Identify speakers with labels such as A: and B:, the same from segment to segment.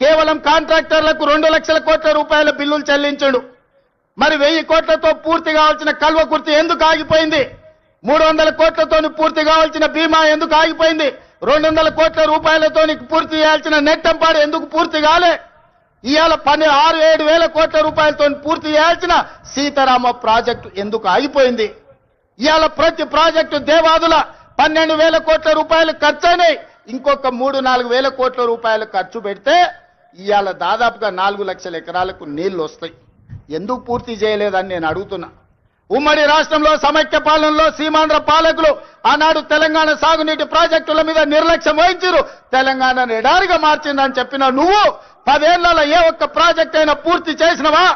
A: కేవలం కాంట్రాక్టర్లకు రెండు లక్షల కోట్ల రూపాయల బిల్లులు చెల్లించాడు. మరి వెయ్యి కోట్లతో పూర్తి కావాల్సిన కల్వకుర్తి ఎందుకు ఆగిపోయింది? మూడు వందల కోట్లతో పూర్తి కావాల్సిన బీమా ఎందుకు ఆగిపోయింది? రెండు వందల కోట్ల రూపాయలతో పూర్తి చేయాల్సిన నెట్టంపాడు ఎందుకు పూర్తి కాలే? ఇవాళ పని ఆరు ఏడు వేల కోట్ల రూపాయలతో పూర్తి చేయాల్సిన సీతారామ ప్రాజెక్టు ఎందుకు ఆగిపోయింది? ఇవాళ ప్రతి ప్రాజెక్టు దేవాదుల పన్నెండు వేల కోట్ల రూపాయలు ఖర్చు అయినాయి. ఇంకొక మూడు నాలుగు వేల కోట్ల రూపాయలు ఖర్చు పెడితే ఇవాళ దాదాపుగా నాలుగు లక్షల ఎకరాలకు నీళ్ళు వస్తాయి. ఎందుకు పూర్తి చేయలేదని నేను అడుగుతున్నా. ఉమ్మడి రాష్ట్రంలో సమైక్య పాలనలో సీమాంధ్ర పాలకులు ఆనాడు తెలంగాణ సాగునీటి ప్రాజెక్టుల మీద నిర్లక్ష్యం వహించారు తెలంగాణను ఎడారిగా మార్చిందని చెప్పిన నువ్వు పదేళ్ళలో ఏ ఒక్క ప్రాజెక్ట్ అయినా పూర్తి చేసినవా?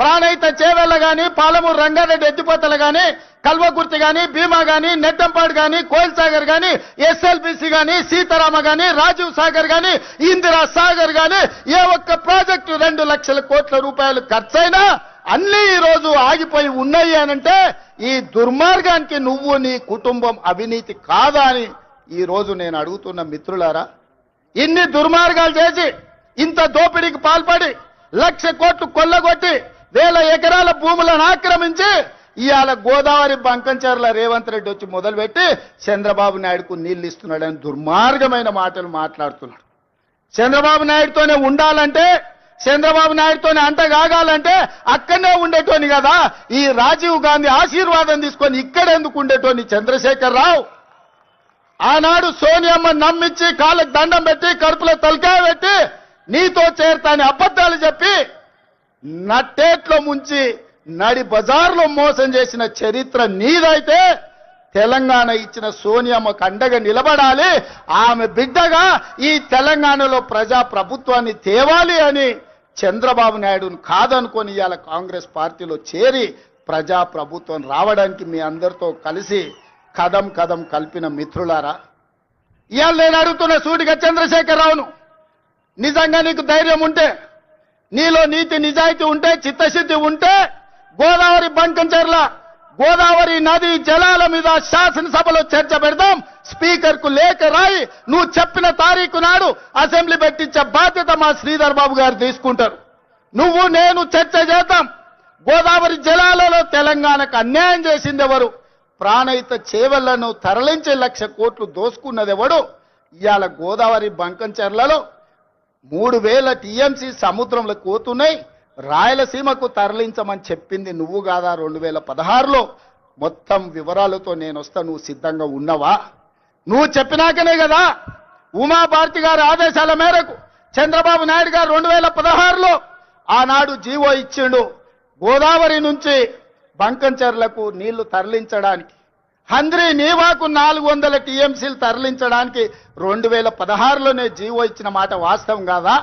A: ప్రాణయిత చేవెళ్ళ గాని పాలమూరు రంగారెడ్డి ఎత్తిపోతలు గాని కల్వకుర్తి గాని భీమా గాని నెట్టంపాడు గాని కోయిల్ సాగర్ గాని ఎస్ఎల్బిసి గాని సీతారామ గాని రాజీవ్ సాగర్ గాని ఇందిరా సాగర్ గాని ఏ ఒక్క ప్రాజెక్టు రెండు లక్షల కోట్ల రూపాయలు ఖర్చైనా అన్ని ఈ రోజు ఆగిపోయి ఉన్నాయి అనంటే ఈ దుర్మార్గానికి నువ్వు నీ కుటుంబం అవినీతి కాదా అని ఈ రోజు నేను అడుగుతున్న మిత్రులారా ఇన్ని దుర్మార్గాలు చేసి ఇంత దోపిడీకి పాల్పడి లక్ష కోట్లు కొల్లగొట్టి ఎకరాల భూములను ఆక్రమించి ఇవాళ గోదావరి బంకంచెర్ల రేవంత్ రెడ్డి వచ్చి మొదలుపెట్టి చంద్రబాబు నాయుడుకు నీళ్ళు ఇస్తున్నాడని దుర్మార్గమైన మాటలు మాట్లాడుతున్నాడు. చంద్రబాబు నాయుడుతోనే ఉండాలంటే చంద్రబాబు నాయుడుతోనే అంట కాగాలంటే అక్కడనే ఉండేటోని కదా. ఈ రాజీవ్ గాంధీ ఆశీర్వాదం తీసుకొని ఇక్కడ ఎందుకు ఉండేటోని చంద్రశేఖర్ రావు ఆనాడు సోనియమ్మ నమ్మించి కాళ్ళకు దండం పెట్టి కడుపులో తలకాయ పెట్టి నీతో చేరతాని అబద్ధాలు చెప్పి నట్టేట్లో ముంచి నడి బజార్లో మోసం చేసిన చరిత్ర నీదైతే తెలంగాణ ఇచ్చిన సోనియామ్మకు అండగా నిలబడాలి. ఆమె బిడ్డగా ఈ తెలంగాణలో ప్రజా ప్రభుత్వాన్ని తేవాలి అని చంద్రబాబు నాయుడును కాదనుకొని ఇవాళ కాంగ్రెస్ పార్టీలో చేరి ప్రజా ప్రభుత్వం రావడానికి మీ అందరితో కలిసి కదం కదం కలిపిన మిత్రులారా ఇవాళ నేను అడుగుతున్న సూటిగా చంద్రశేఖరరావును నిజంగా నీకు ధైర్యం ఉంటే నీలో నీతి నిజాయితీ ఉంటే చిత్తశుద్ధి ఉంటే గోదావరి బంకంచెర్ల గోదావరి నది జలాల మీద శాసనసభలో చర్చ పెడదాం. స్పీకర్కు లేఖ రాయి నువ్వు చెప్పిన తారీఖు నాడు అసెంబ్లీ పెట్టించే బాధ్యత మా శ్రీధర్ బాబు గారు తీసుకుంటారు. నువ్వు నేను చర్చ చేద్దాం. గోదావరి జలాలలో తెలంగాణకు అన్యాయం చేసింది ఎవరు? ప్రాణయిత చేవలను తరలించే లక్ష కోట్లు దోసుకున్నది ఎవడు? ఇవాళ గోదావరి బంకంచెర్లలో మూడు వేల టీఎంసీ సముద్రంలో కోతున్నాయి. రాయలసీమకు తరలించమని చెప్పింది నువ్వు కాదా రెండు వేల పదహారులో? మొత్తం వివరాలతో నేను వస్తా నువ్వు సిద్ధంగా ఉన్నవా? నువ్వు చెప్పినాకనే కదా ఉమాభారతి గారి ఆదేశాల మేరకు చంద్రబాబు నాయుడు గారు రెండు వేల పదహారులో ఆనాడు జీవో ఇచ్చిండు. గోదావరి నుంచి బంకంచెర్లకు నీళ్ళు తరలించడానికి హంద్రీ నీవాకు నాలుగు వందల టీఎంసీలు తరలించడానికి రెండు వేల పదహారులోనే జీవో ఇచ్చిన మాట వాస్తవం కాదా?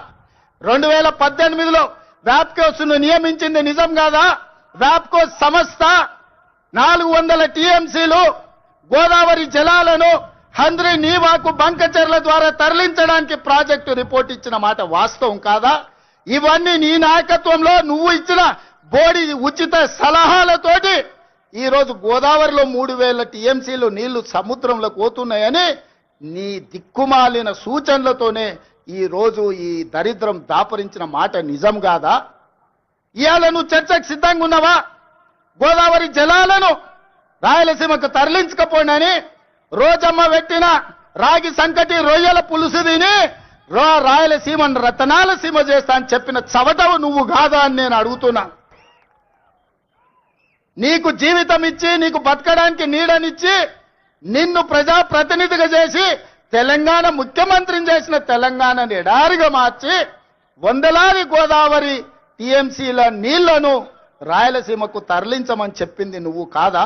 A: రెండు వేల పద్దెనిమిదిలో వ్యాప్కోస్ను నియమించింది నిజం కాదా? వ్యాప్కోస్ సంస్థ నాలుగు వందల టీఎంసీలు గోదావరి జలాలను హంద్రి నీవాకు బంకచెర్ల ద్వారా తరలించడానికి ప్రాజెక్టు రిపోర్ట్ ఇచ్చిన మాట వాస్తవం కాదా? ఇవన్నీ నీ నాయకత్వంలో నువ్వు ఇచ్చిన బోడి ఉచిత సలహాలతోటి ఈరోజు గోదావరిలో మూడు వేల టీఎంసీలు నీళ్ళు సముద్రంలో పోతున్నాయని నీ దిక్కుమాలిన సూచనలతోనే ఈ రోజు ఈ దరిద్రం దాపరించిన మాట నిజం కాదా? ఇవాళ నువ్వు చర్చకు సిద్ధంగా ఉన్నావా? గోదావరి జలాలను రాయలసీమకు తరలించకపోయినని రోజమ్మ పెట్టిన రాగి సంకటి రొయ్యల పులుసు తిని రో రాయలసీమను రతనాల సీమ చేస్తా అని చెప్పిన చవటవు నువ్వు కాదా అని నేను అడుగుతున్నా. నీకు జీవితం ఇచ్చి నీకు బతకడానికి నీడనిచ్చి నిన్ను ప్రజా ప్రతినిధిగా చేసి తెలంగాణ ముఖ్యమంత్రిని చేసిన తెలంగాణని ఎడారిగా మార్చి వందలాది గోదావరి టీఎంసీల నీళ్ళను రాయలసీమకు తరలించమని చెప్పింది నువ్వు కాదా?